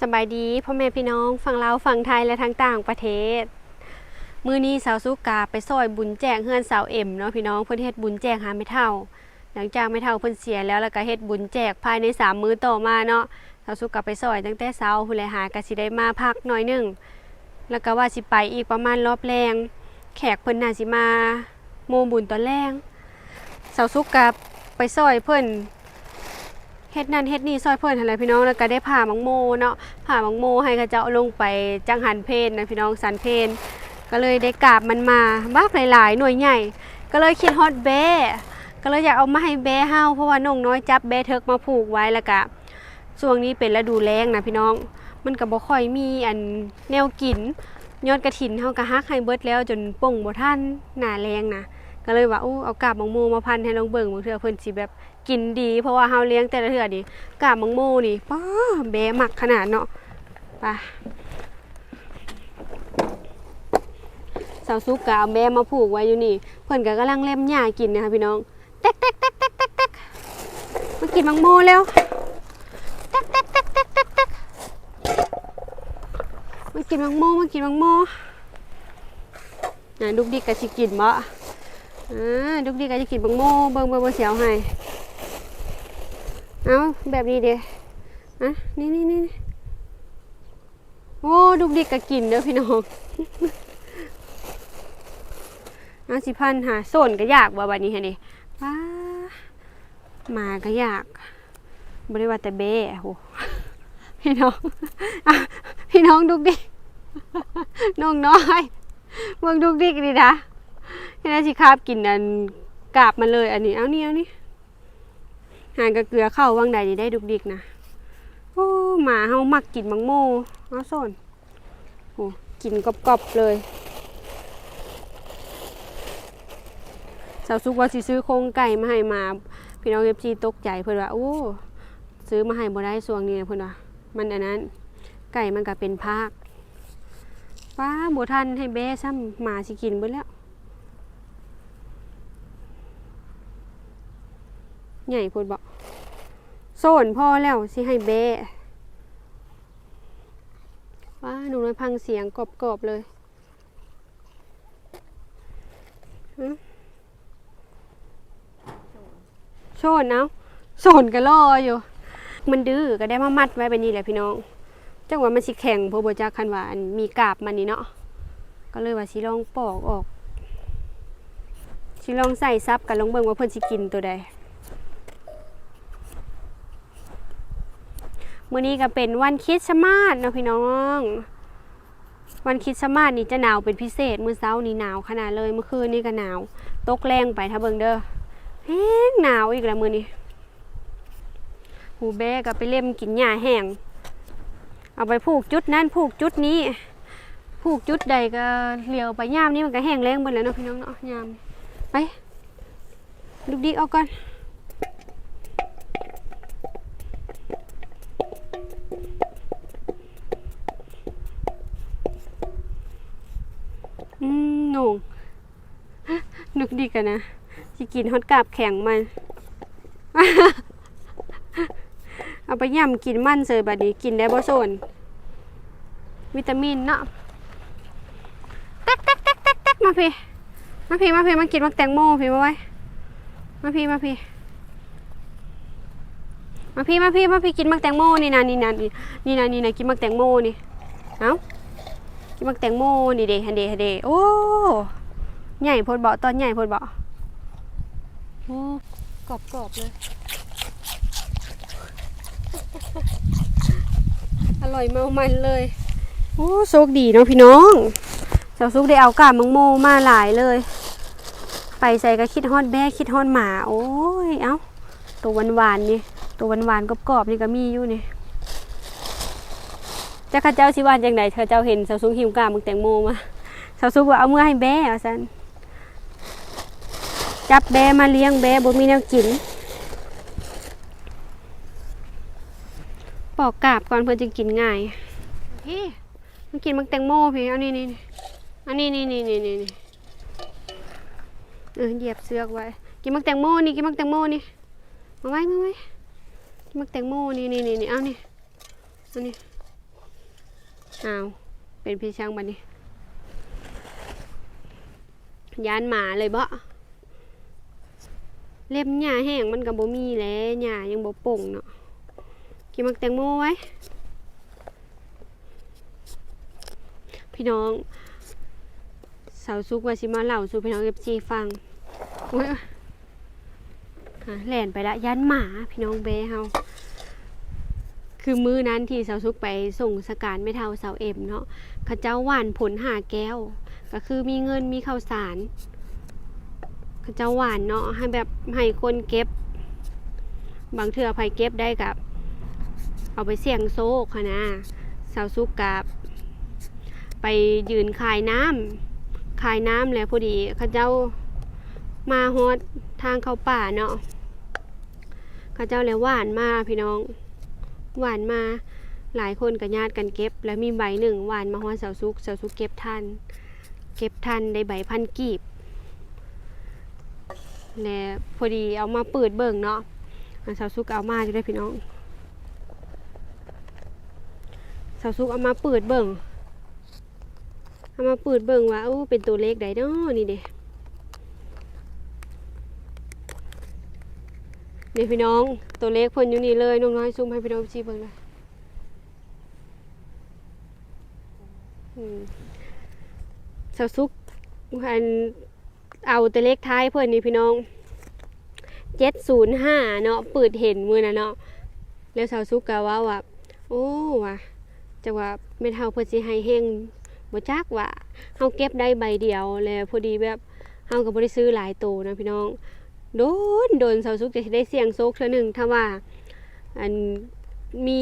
สบายดีพ่อแม่พี่น้องฝั่งลาวฝั่งไทยและทางต่างประเทศ มื้อนี้สาวสุกาไปซอยบุญแจงเฮือนสาวเอ็มเนาะพี่น้องเพิ่นเฮ็ดบุญแจกหาไม่เท่า หลังจากไม่เท่าเพิ่นเสียแล้วแล้วก็เฮ็ดบุญแจกภายในสามมื้อต่อมาเนาะสาวสุกาไปซอยตั้งแต่เช้าผู้นแหละหาก็สิได้มาพักหน่อยหนึงแล้วก็ว่าสิไปอีกประมาณรอบแรง แขกเพิ่นน่าสิมา โมบุญตอนแรงสาวสุกาไปซอยเพิ่น เฮ็ดนั่นเฮ็ดนี่ซอยเพิ่นหันแหละพี่น้องแล้วก็ได้ผ่ามังโมเนาะผ่ามังโมให้เขาเจ้าลงไปจังหันเพนนะพี่น้องสันเพนก็เลยได้กราบมันมาบ้าหลายๆ หน่วยใหญ่ ก็เลยคิดฮอดแบ้ก็เลยอยากเอามาให้แบ้เฮาเพราะว่าน้องน้อยจับแบ้เทิกมาผูกไว้แล้วก็ช่วงนี้เป็นฤดูแล้งนะพี่น้อง มันก็บ่ค่อยมีอันแนวกินยอดกระถินเฮาก็ฮักให้เบิดแล้วจนป่งบ่ทันหน้าแรงนะก็เลยว่าอู้เอากาบมังโมมาพันให้น้องเบิ่งบางเทื่อเพิ่นสิแบบ กินดี เพราะว่าเฮาเลี้ยงแต่ละเทื่อนี่กาบมังโมนี่ป้าแบะมักขนาดเนาะไปสาวซุกก็เอาแบะมาผูกไว้อยู่นี่ เพิ่อนก็กำลังเล่มหญ้ากินนะคะพี่น้องแต๊กแต๊กแต๊กแต๊กแต๊กแต๊กมากินมังโมแล้วแต๊กแต๊กแต๊กแต๊กแต๊กแต๊กมากินมังโมมากินมังโมน่ะลูกดิกก็สิกินบ่อ่าลูกดิกก็สิกินมังโมเบิ่งเบิ่งบ่เสียวให้ เอาแบบนี้เดียอะนี่นี่นี่โอ้ดุกดิกก็กินเด้อพี่น้องเอาสิพันหาโซนก็ยากว่าบัดนี้ฮะนี่ว้ามาก็ยากบริวาแต่เบ้โหพี่น้องอะพี่น้องดุกดิกน้องน้อยเบิ่งดุกดิกดินะนี่นะสิคาบกินอันกาบมันเลยอันนี้เอานี่เอานี่ หางกระเกลือเข้าวังใดนี่ได้ดุกดิกนะโอ้หมาเฮามักกินมังโมเอาส้นโอ้กินกรอบๆเลยสาวซุกว่าสิซื้อโครงไก่มาให้มา พี่น้องเอฟซีตกใจเพิ่นว่าโอ้ซื้อมาให้บ่ได้ช่วงนี้เพิ่อนว่ามันอันนั้น ไก่มันก็เป็นภาคป้าบ่ทันให้แบ้ซ้ำหมาสิกินเบิดแล้ว ใหญ่พูดบอกโซนพ่อแล้วสิให้เบะว้าหนูน้อยพังเสียงกรอบๆเลยโซนเอาโซนก็รออยู่ มันดื้อก็ได้มามัดไว้แบบนี้แหละพี่น้องจังว่ามันสิแข็งพราะบ่จักคันว่าอันมีกาบมันนี่เนาะก็เลยว่าสิลองปอกออกสิลองใส่ซับกันลองเบิ่งว่าเพิ่นสิกินตัวใด มื้อนี้ก็เป็นวันคริสต์มาสเนาะพี่น้อง วันคริสต์มาสนี่จะหนาวเป็นพิเศษ มื้อเช้านี่หนาวขนาดเลยเมื่อคืนนี่ก็หนาว ตกแรงไปถ้าเบิ่งเด้อแห้งหนาวอีกแล้วมื้อนี้หูแบะก็ไปเล่มกินหญ้าแห้ง เอาไปผูกจุดนั้นผูกจุดนี้ ผูกจุดใดก็เลียวไปยามนี้มันก็แห้งแรงหมดแล้วเนาะพี่น้องเนาะยามไปลูกดิกเอาก่อน ดีกันนะสิกินฮอตกาบแข็งมัน เอาไปย่ำกินมันเสยบัดนี้กินได้บ่โซนวิตามินเนาะแต๊กแต๊กแต๊กแต๊กแต๊กมาพี่มาพี่มาพี่มากินมักแตงโมพี่มาไว้มาพี่มาพี่มาพี่มาพี่มาพี่กินมักแตงโมนี่นะนี่นะนี่นี่นะนี่นะกินมักแตงโมนี่เอ้ากินมักแตงโมนี่เดฮันเดฮันเดโอ้ ใหญ่โพดเบาะตอนใหญ่โพดเบาะโอ้กรอบกรอบๆเลย อร่อยเมามันเลยโอ้โชคดีเนาะพี่น้องสาวซุกได้เอากาบมังโมมาหลายเลย ไปใส่ก็คิดฮอดแบ่คิดฮอดหมา โอ้ยเอ้าตัวหวานๆนี่ตัวหวานๆกรอบๆนี่ก็มีอยู่นี่จ้าข้าเจ้าสิว่าจังไดเธอเจ้าเห็นสาวซุกหิวกามึงแตงโมมาสาวซุกว่าเอามือให้แบ่เอาซั่น จับแบมาเลี้ยงแบบ่มีแนวกินปอกกาบก่อนเพื่อจะกินง่ายพี่มากินมักแตงโมพี่เอานี่นี่นี่อันนี้นี่นี่นี่นี่นี่เออเหยียบเสือกไว้กินมักแตงโมนี่กินมักแตงโมนี่มาไว้มาไว้กินมักแตงโมนี่นี่นี่นี่เอานี่อันนี้อ้าวเป็นพี่ช่างบันนี้ยานหมาเลยบ่ เล็บหญ้าแห้งมันก็บ่มีแล้วหญ้ายังบ่ป่งเนาะกินมักแตงโมไว้ พี่น้องสาวซุกว่าสิมาเล่าสู่พี่น้อง FC ฟังโอ้ยอะแล่นไปละยานหมาพี่น้องเบเฮาคือมื้อนั้นที่สาวซุกไปส่งสการไม่เท่าสาวเอ็มเนาะเขาเจ้าหวานผลหาแก้ว ก็คือมีเงินมีข้าวสาร เจ้าหวานเนาะให้แบบให้คนเก็บ บางเทื่อไผเก็บได้กับ เอาไปเสี่ยงโซกค่ะนะสาวซุกกับไปยืนขายน้ำขายน้ำแล้วพอดีเขาเจ้ามาฮอดทางเข้าป่าเนาะเขาเจ้าแล้วหวานมาพี่น้อง หวานมาหลายคนกับญาติกันเก็บ แล้วมีใบหนึ่งหวานมาฮอดสาวซุกสาวซุกเก็บทัน เก็บทันได้ใบพันกีบ และพอดีเอามาเปิดเบิ่งเนาะอันสาซุกเอามาจะได้พี่น้องสาซุกเอามาเปิดเบิ่งเอามาเปิดเบิ่งว่าอู้เป็นตัวเล็กได้เนาะนี่เด้นี่พี่น้องตัวเล็กเพิ่นอยู่นี่เลยน้องน้อยซูมให้พี่น้องชี้เบิ่งเลยสาซุกอัน เอาตัวเล็กท้ายเพิ่อนนี่พี่น้องเจ็ดศูนย์ห้าเนาะเปิดเห็นมือนะเนาะแล้วเสาซุกก็ว่าว่าโอ้ว่ะจังว่าไม่เท่าเพิ่นสิให้แห้งบ่จักว่าเฮาเก็บได้ใบเดียวแล้วพอดีแบบเฮาก็บ่ได้ซื้อหลายโตนะพี่น้อง โดนโดนเสาซุกจะได้เสี่ยงโซกเทื่อหนึ่งถ้าว่าอันมี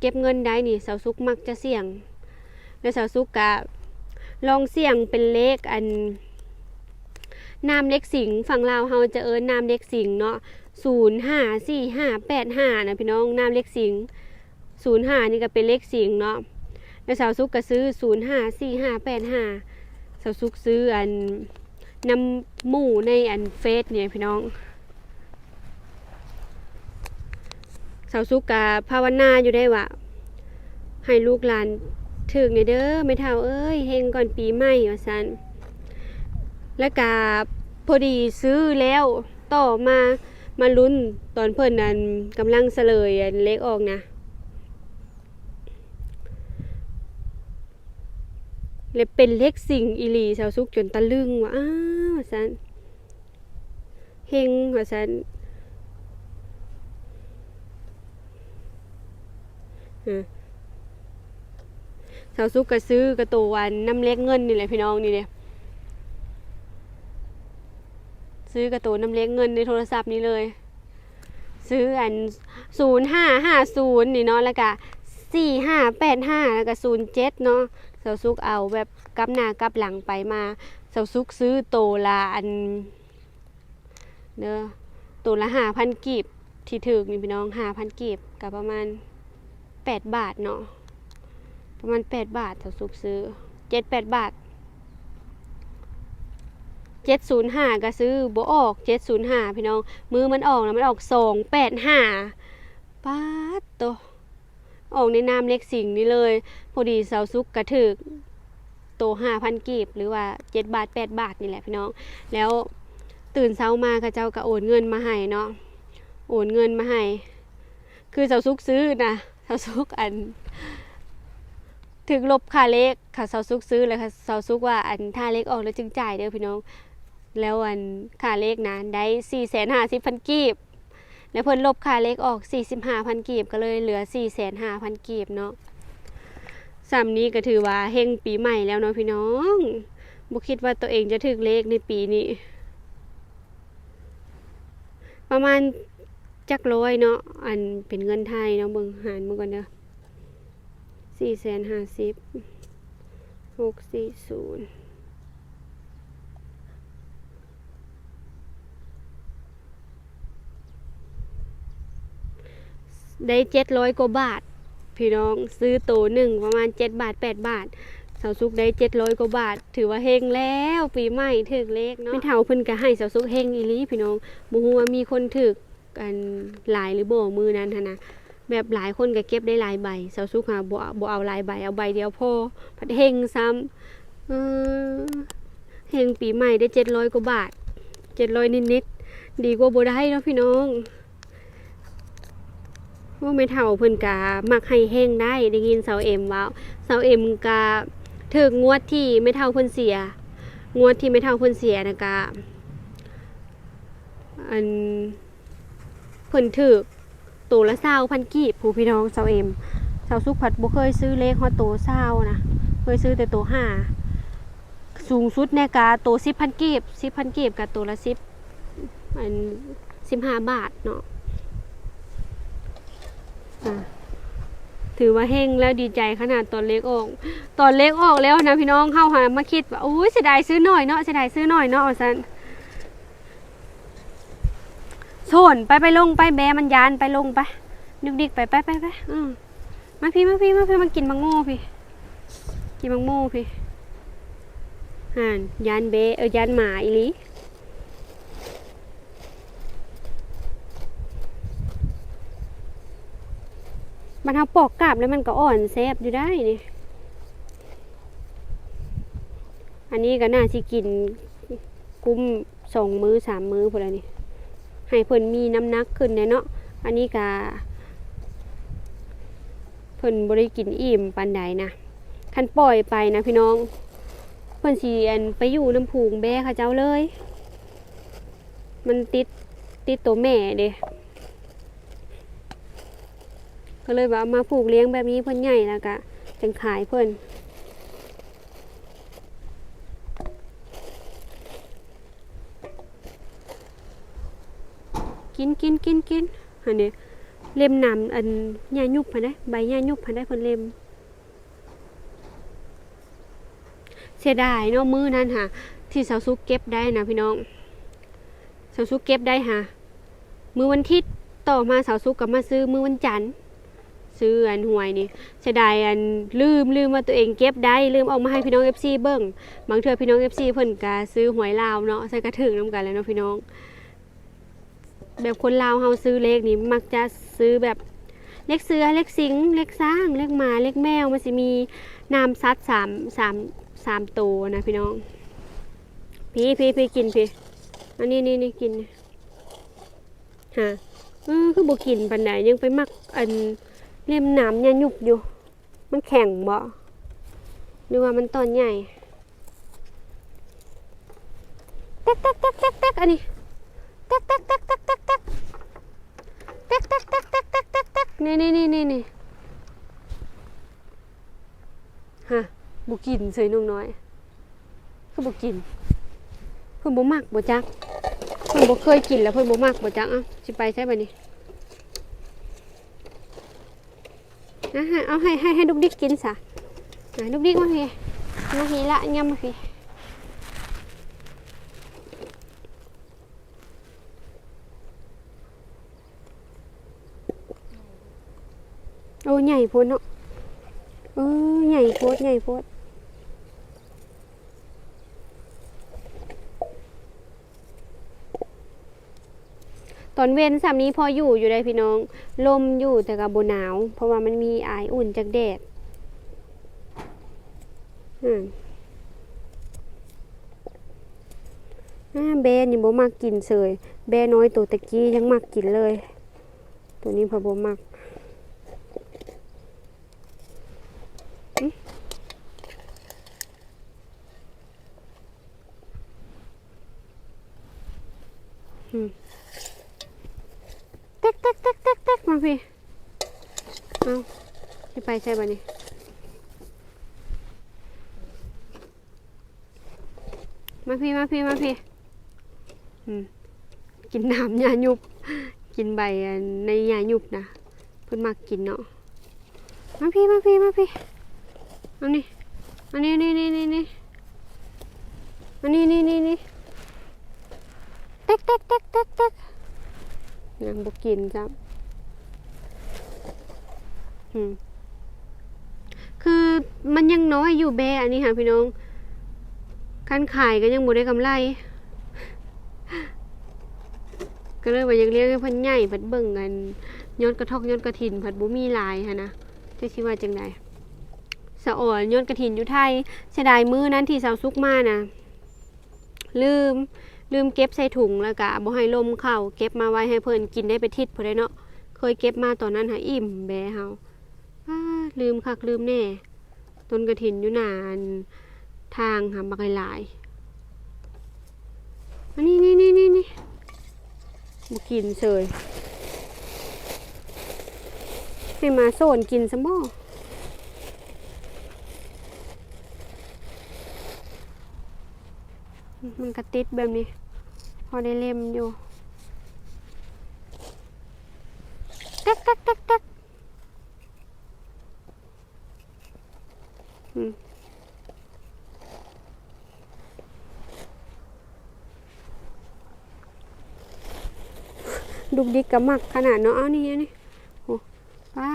เก็บเงินได้นี่สาซุกมักจะเสี่ยง แล้วสาซุกกะลองเสี่ยงเป็นเลขอัน น้ำเล็กสิงฝั่งลาวเฮาจะเอิ้นน้ำเล็กสิงเนาะศูนย์ห้าสี่ห้าแปดห้านะพี่น้องน้ำเล็กสิงศูนย์ห้านี่ก็เป็นเลขสิงเนาะแล้วสาซุกก็ซื้อศูนย์ห้าสี่ห้าแปดห้าสาวซุกซื้ออันนำหมู่ในอันเฟซเนี่ยพี่น้องสาวสุกกาภาวนาอยู่ได้ว่าให้ลูกหลานถึกเนี่ยเด้อไม่เท่าเอ้ยเฮงก่อนปีใหม่ว่าซันแล้วกา พอดีซื้อแล้วต่อมามาลุ้นตอนเพิ่นนั้นกำลังเสลยอันเล็กออกนะเลยเป็นเล็กสิ่งอีลีสาวซุกจนตะลึงว่าอ้าวว่าซันเฮงว่าซันฮะสาวซุกก็ซื้อกระตัววันน้ำเล็กเงินนี่แหละพี่น้องนี่เด้ ซื้อกระตัวน้ำเล็กเงินในโทรศัพท์นี้เลย ซื้ออันศูนย์ห้าห้าศูนย์นี่เนาะแล้วก็สี่ห้าแปดห้าแล้วก็ศูนย์เจ็ดเนาะเสาซุกเอาแบบกลับหน้ากลับหลังไปมาเสาซุกซื้อโตละอันเด้อโตละห้าพันกีบที่ถึกนี่พี่น้องห้าพันกีบกับประมาณแปดบาทเนาะประมาณแปดบาทเสาซุกซื้อเจ็ดแปดบาท เจ็ดศูนย์ห้าก็ซื้อบ่ออกเจ็ดศูนย์ห้าพี่น้อง มือมันออกแล้วมันออกสองแปดห้าป้าดโตออกในนามเล็กสิ่งนี้เลย พอดีเสาซุกกระถึกโตห้าพันกีบหรือว่าเจ็ดบาทแปดบาทนี่แหละพี่น้อง แล้วตื่นเช้ามาข้าเจ้าก็โอนเงินมาให้เนาะโอนเงินมาให้คือเสาซุกซื้อนะเสาซุกอันถึงลบค่าเล็กค่ะเสาซุกซื้อเลยค่ะเสาซุกว่าอันถ้าเล็กออกแล้วจึงจ่ายเด้อพี่น้อง แล้วอันค่าเล็กนะได้สี่แสนห้าสิบพันกีบ แล้วเพิ่นลบค่าเล็กออก 45,000กีบก็เลยเหลือ4,500,000กีบเนาะซ้ำนี้ก็ถือว่าเฮงปีใหม่แล้วเนาะพี่น้องบ่คิดว่าตัวเองจะถึกเลขในปีนี้ ประมาณจักร้อยเนาะอันเป็นเงินไทยเนาะเบิ่งหารมาก่อนเด้อ450 640 ได้เจ็ดร้อยกว่าบาท พี่น้องซื้อโตหนึ่งประมาณเจ็ดบาทแปดบาทเสาซุกได้เจ็ดร้อยกว่าบาท ถือว่าเฮงแล้วปีใหม่ถึกเลขเนาะไม่เท่าเพิ่นก็ให้เสาซุกเฮงอีลีพี่น้องบ่ฮู้ว่ามีคนถึกกันหลายหรือโบมือนั้นนะแบบหลายคนก็เก็บได้หลายใบสาวสุกหาบ่บ่เอาหลายใบเอาใบเดียวพอพัดเฮงซ้ำเออเฮงปีใหม่ได้เจ็ดร้อยกว่าบาทเจ็ดร้อยนิดๆดีกว่าบ่ได้เนาะพี่น้อง ว่าไม่เท่าเพิ่นกามักให้เฮงได้ได้ยินเสาเอ็มว่าเสาเอ็มกาถึกงวดที่ไม่เท่าเพิ่นเสีย งวดที่ไม่เท่าเพิ่นเสียนะกะอันเพิ่นถึกตัวละเศร้าพันกีบผู้พี่น้องเสาเอ็มเสาสุกผัดบ่เคยซื้อเลขฮอดตัวเศร้านะเคยซื้อแต่ตัวห้าสูงสุดในกาตัวสิบพันกีบสิบพันกีบกับตัวละสิบอันสิบห้าบาทเนาะ ถือว่าเฮงแล้วดีใจขนาดตอนเล็กออก ตอนเล็กออกแล้วนะพี่น้องเข้าหามาคิดว่าอุ้ยเสียดายซื้อหน่อยเนาะเสียดายซื้อหน่อยเนาะว่าซั่นโซนไปไปลงไปแบมันยานไปลงไปดึกดิกไปไปไปไปอืมมาพี่มาพี่มาพี่มากินมังโม่พี่ กินมังโม่พี่ห่านยานเบเออยานหมาอีลี มันเอาปอกกาบแล้วมันก็อ่อนแซบอยู่ได้นี่อันนี้ก็น่าสิกินกุ้มสองมือสามมือพอแล้วนี่ให้เพิ่นมีน้ำหนักขึ้นเนาะอันนี้ก็เพิ่นบ่ได้กินอิ่มปานใดนะคันปล่อยไปนะพี่น้องเพิ่นสิอันไปอยู่น้ำผูงแบเขาเจ้าเลย มันติดติดตัวแม่เด้ ก็เลยว่าเอามาผูกเลี้ยงแบบนี้เพิ่นใหญ่แล้วก็จังขายเพิ่นกินกินกินกินอันนี้เล็มนำอันหญ้ายุบพันได้ใบหญ้ายุบพันได้เพิ่นเล็มเสียดายเนาะมือนั้นค่ะ ที่สาวซุกเก็บได้นะพี่น้องสาวซุกเก็บได้ค่ะ มือวันทิตย์ต่อมาสาวซุกกลับมาซื้อมือวันจันทร์ ซื้ออันหวยนี่เสียดายอันลืมลืมว่าตัวเองเก็บได้ลืมเออกมาให้พี่น้อง FC เบิ่งบางเทื่อพี่น้อง FC เพิ่นก็ซื้อหวยลาวเนาะใส่กระถึงนํกันแล้วเนาะพี่น้อง แบบคนลาวเฮาซื้อเลขนี่มักจะซื้อแบบเลขเสือเลขสิงเลขสร้างเลขหมาเลขแมวมันสิมีนามซัดสามสามสามตัวนะพี่น้อง พี่พี่พี่กินพี่อันนี้นี่นี่กินฮะเออคือบกินปันไหนยังไปมักอัน เล่มหนามยหยุบอยู่ มันแข็งบ่หรือว่ามันตอนใหญ่เต๊กเต๊กเต๊กเต๊กเต๊กอันนี้แต๊กแต๊กแต๊กแต๊กแต๊กแต๊กแต๊กแต๊กแต๊กแต๊กแต๊กแต๊กแต๊กนี่นี่นี่นี่นี่ฮะบุกินเสยนุ่งน้อย คือบุกิน เพิ่นบ่มักบ่จัก เพิ่นบ่เคยกินแล้วเพิ่นบ่มักบ่จักอ้าสิไปใช่บัดนี้ อะเอาให้ให้ให้ลูกดิ๊กกินซะอะลูกดิ๊กมาพี่มาพี่ละยำมาพี่โอ้ใหญ่โพดเนาะเออใหญ่โพดใหญ่โพด ตอนเว้นสามนี้พออยู่อยู่ได้พี่น้อง ลมอยู่แต่กับโบหนาว เพราะว่ามันมีอายอุ่นจากแดดแบนี่บ่มักกินเสยแบน้อยตัวตะกี้ยังมักกินเลย ตัวนี้พอบ่มัก ต๊กเต๊กเต๊กเต๊กเต๊กมาพี่เอาที่ไปใช่ป่ะนี่มาพี่มาพี่มาพี่อืมกินน้ำยาหยุบ กินใบในยาหยุบนะเพิ่นมากกินเนาะมาพี่มาพี่มาพี่เอานี่อันนี้นี่นี่นี่นี่อันนี้นี่นี่นี่เต๊กเต๊กเต๊กเต๊กเต๊ก ยังบกินจ้ะคือมันยังน้อยอยู่แบอันนี้ค่ะพี่น้อง การขายก็ยังบ่ได้กำไร ก็เลยว่ายากเลี้ยงให้พิ่นใหญ่ผัดเบิ่งกันยอดกระทอกยอดกระถินผัดบ่มีลายหันนะจะคิว่าจังไดสะอ่อนยอดกระถินอยู่ไทยเสียดายมื้อนั้นที่สาวซุกมานะลืม ลืมเก็บใส่ถุงแล้วก็บ่ให้ลมเข้าเก็บมาไว้ให้เพิ่นกินได้ไปทิศพุ่นได้เนาะเคยเก็บมาตอนนั้นหาอิ่มแบเฮาลืมคักลืมแน่ต้นกระถินอยู่นานทางหาบักหลายอันนี้นี่นี่นี่นี่บ่กินเสยให้มาโซนกินซะบ่ มันกระติดแบบนี้ พอได้เล่มอยู่ตักตักตักตักอืมดุกดิกกับมักขนาดเนาะเอานี่อันนี่โอ้ป้า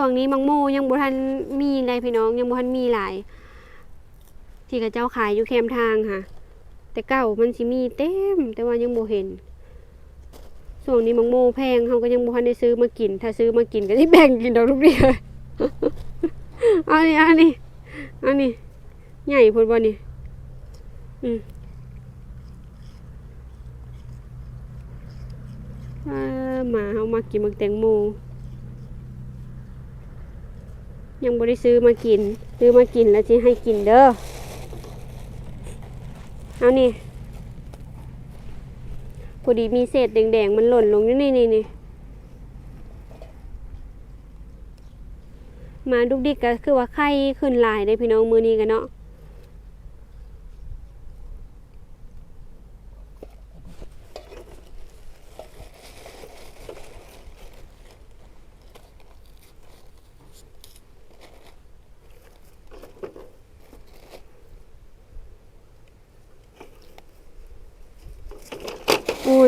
ส่วงนี้มังโมยังบ่ทันมีอะไรพี่น้องยังบ่ทันมีหลาย ที่กับเจ้าขายอยู่แคมทางค่ะ แต่เก่ามันสิมีเต็ม แต่ว่ายังบ่เห็นส่วนนี้มังโมแพงเขาก็ยังบ่ทันได้ซื้อมากิน ถ้าซื้อมากินก็สิแบ่งกินดอกทุกเดือนเอานี่เอานี่เอานี่ใหญ่พุ่นบ่นี่อืมาหมาเฮามากินมักแตงโม ยังบริซื้อมากิน ซื้อมากินแล้วจะให้กินเด้อ เอานี่พอดีมีเศษแดงๆ มันหล่นลงนี่นี่นี่มาดุกดิกก็คือว่าไข้ขึ้นลายได้พี่น้องมือนี้กันเนาะอุ้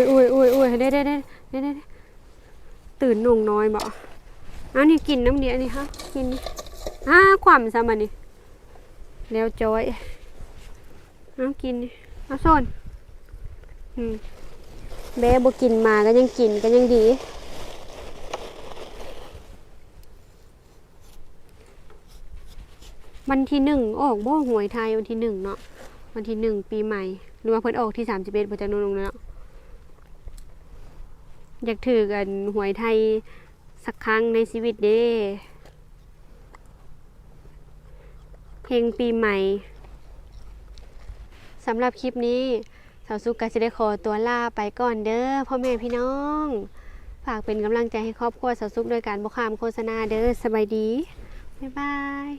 ย ได้ได้ได้ได้ได้ได้ตื่นหนงน้อยบ่เอานี่กินน้ำเดียนี่ฮะกินนี่อ่าความซะมันนี่แล้วจอยเอากินนี่เอาโซนอืมแม่บ่กินมาก็ยังกินก็ยังดีวันที่หนึ่งออกบ่หวยไทยวันที่หนึ่งเนาะวันที่หนึ่งปีใหม่หรือว่าเพิ่นออกที่สามสิบเอ็ดพฤศจิกายเนาะ อยากถือกันหวยไทยสักครั้งในชีวิตเด้เพลงปีใหม่สำหรับคลิปนี้สาวสุกก็จะได้ขอตัวลาไปก่อนเด้อพ่อแม่พี่น้อง ฝากเป็นกำลังใจให้ครอบครัวสาวสุกโดยการบอกคามโฆษณาเด้อสบายดี บ๊ายบาย